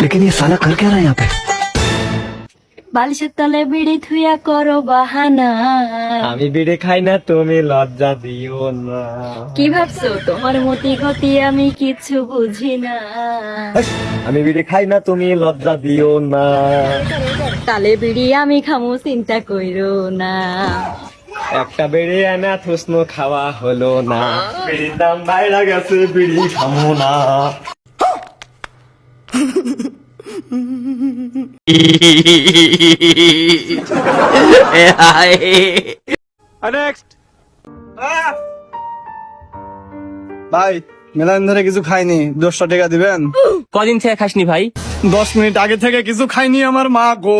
लेकिन ये साला कर क्या रहा है यहाँ पे বালিশের তলে বিড়ি থুইয়া করো বাহানা আমি বিড়ি খাই না তুমি লজ্জা দিও না কি ভাবছো তোমার মতি গতি আমি কিছু বুঝি না আমি বিড়ি খাই না তুমি লজ্জা দিও না তালে বিড়ি আমি খামু চিন্তা কইরো না একটা বিড়ি এনে থুসনু খাওয়া হলো না বিড়ির দাম বাইরে গেছে বিড়ি খামো না ভাই মেলাদিন ধরে কিছু খাইনি। দশটা টাকা দিবেন? কদিন থেকে খাসনি ভাই? দশ মিনিট আগে থেকে কিছু খাইনি আমার মা গো।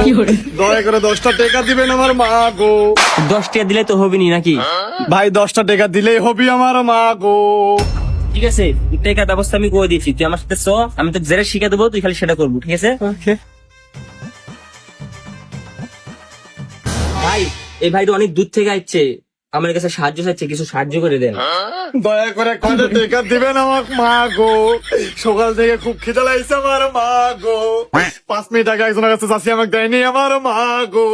দয়া করে দশটা টাকা দিবেন আমার মা গো। দশ টাকা দিলে তো হবিনি নাকি? ভাই দশটা টাকা দিলেই হবি আমার মা গো। ঠিক আছে টাকার ব্যবস্থা আমি করে দিয়েছি। তুই আমার সাথে চ আমি তো জেরে শিখে দেবো তুই খালি সেটা করব ঠিক আছে? ভাই এই ভাইটা অনেক দূর থেকে আসছে। আমার কাছে সাহায্য চাইছে কিছু সাহায্য করে দেন। দয়া করে কয়টা টাকা দিবেন আমার মা গো? সকাল থেকে খুব খিদে লাগছে আমার মা গো। পাঁচ মিনিট আগে একজনের কাছে চাষি আমাকে দেয়নি আমার মা গো।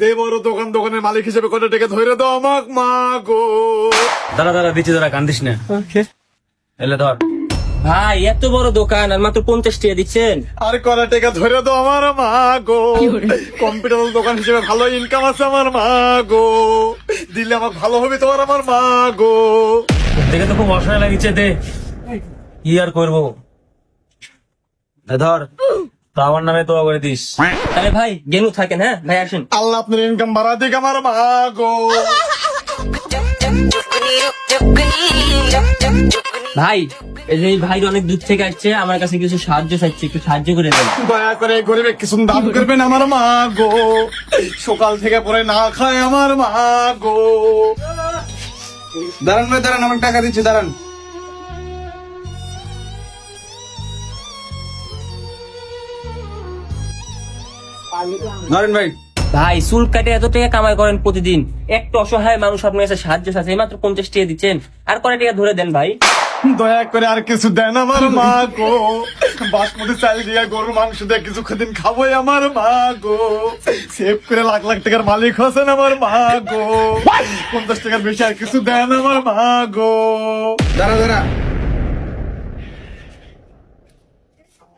যে বড় দোকান দোকানের মালিক হিসেবে কয়টা টাকা ধরে দাও আমার মা গো। দাঁড়া দাঁড়া দিচ্ছি দাঁড়া কান্দিস না। এলে ধর। ভাই এত বড় দোকান আর মাত্র পঞ্চাশ টাকা দিচ্ছেন। আর কয়টা টাকা ধরে দাও আমার মা গো। কম্পিউটার দোকান হিসেবে ভালো ইনকাম আছে আমার মা গো। দিলে আমার ভালো হবে তোমার আমার মা গো। দেখে তো খুব অসহায় লাগিছে দে। কি আর করব? ধর তো আমার নামে তো করে দিস। তাহলে ভাই গেনু থাকেন হ্যাঁ? ভাই আসেন। আল্লাহ আপনার ইনকাম বাড়া দিক আমার মা গো। ভাই এই যে এই ভাই অনেক দূর থেকে আসছে আমার কাছে কিছু সাহায্য চাইছে একটু সাহায্য করে দেন। দয়া করে গরিবে কিছু দান করবেন আমার মা গো। সকাল থেকে পরে না খায় আমার মা গো। দাঁড়ান ভাই দাঁড়ান আমার টাকা দিচ্ছি দাঁড়ান। ধরেন ভাই। ভাই চুল কাটে এত টাকা কামাই করেন প্রতিদিন। একটু অসহায় মানুষ আপনার কাছে সাহায্য চাইছে এই মাত্র পঞ্চাশ টাকা দিচ্ছেন। আর কয় টাকা ধরে দেন ভাই? দয়া করে আর কিছু দেন আমার মা গো। বাসমতি চাল দিয়ে গরুর মাংস দিয়ে কিছু দিন খাবোই আমার মা গো। সেভ করে লাখ লাখ টাকার মালিক হচ্ছেন আমার মা গো। পঞ্চাশ টাকার বেশি আর কিছু দেন আমার মা গো। দাঁড়া দাঁড়া।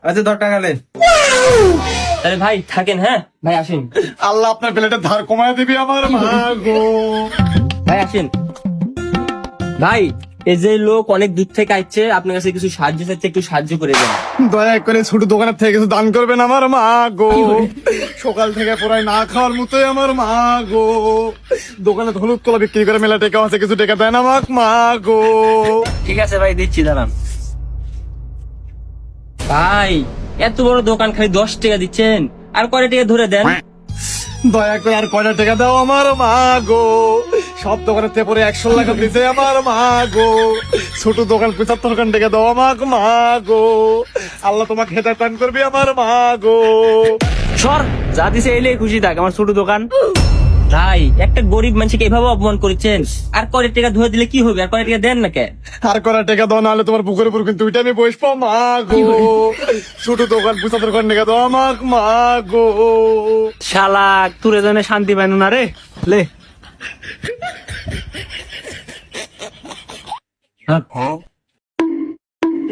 আচ্ছা দশ টাকা লে তাহলে ভাই থাকেন হ্যাঁ? ভাই আসেন। আল্লাহ আপনার প্লেটের ধার কমায় দিবি আমার মা গো। ভাই আসেন। ভাই এই যে লোক অনেক দূর থেকে আসছে আপনার কাছে কিছু সাহায্য চাইছে একটু সাহায্য করে দেন। দয়া করে ছোট দোকানের থেকে কিছু দান করবেন আমার মা গো। সকাল থেকে পুরাই না খাওয়ার মতোই আমার মা গো। দোকানে হলুদ কলা বিক্রি করে মেলা টাকা আছে কিছু টাকা দেন আমার মা গো। ঠিক আছে ভাই দিচ্ছি দাঁড়ান। ভাই এত বড় দোকান খালি দশ টাকা দিচ্ছেন আর কয় টাকা ধরে দেন? দয়া করে আর কয়টা টাকা দাও আমার মা গো। সব দোকানের থেকে পরে একশো টাকা দিতে আমার মা গো। ছোট দোকান পঁচাত্তর খান থেকে দাও আমার মা গো। আল্লাহ তোমাকে হেদায় দান করবি আমার মা গো। সর যা দিছে এলে খুশি থাক আমার ছোট দোকান। ভাই একটা গরিব মানুষকে এভাবে অপমান করেছেন। আর কয় টাকা ধরে দিলে কি হবে? আর কয় টাকা দেন না কে আর কয়টা টাকা দাও নাহলে তোমার পুকুরের উপর কিন্তু ওইটা আমি বসবো মা গো। ছোট দোকান পঁচাত্তর খান টাকা দাও আমার মা গো। শালা তুরে জনে শান্তি পাইনো না রে। লে।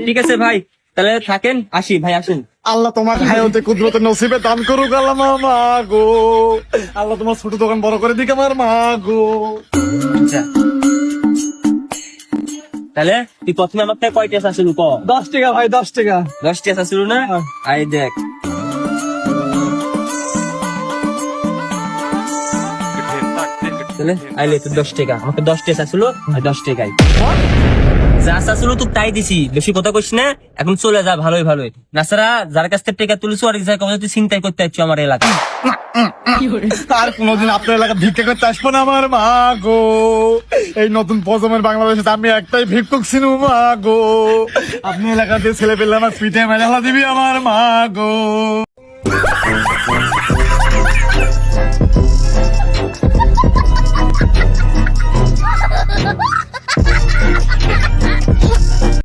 ঠিক আছে ভাই তাহলে থাকেন আসি ভাই আসেন। আল্লাহ তোমার হায়তে কুদরতে নসিবে দান করুক আল্লাহ মা মা গো। আল্লাহ তোমার ছোট দোকান বড় করে দিক আমার মা গো। আচ্ছা। তাহলে তুই প্রথমে আমার থেকে কয় টেস্ট আসিল ক দশ টাকা ভাই দশ টাকা। দশ টেস্ট আসিল না? আই দেখ। তাহলে আইলে তো দশ টাকা। আমাকে দশ আসিল আর দশ টাকাই। যা ছিল তুই তাই দিছি। বেশি কথা কইস না, এখন চলে যা ভালোই ভালোই। নাসারা, যার কাছ থেকে টেকা তুলিস আর জায়গায় তুই চিন্তাই করতে চাচ্ছ আমার এলাকা আর কোনোদিন আপনার এলাকা ভিক্ষা করতে আসব না আমার মা গো। এই নতুন প্রজন্মের বাংলাদেশে আমি একটাই ভিক্ষুক ছিনু মা গো। আপনি এলাকাতে ছেলে পেলে আমার পিঠে মেরে দিবি আমার মা গো।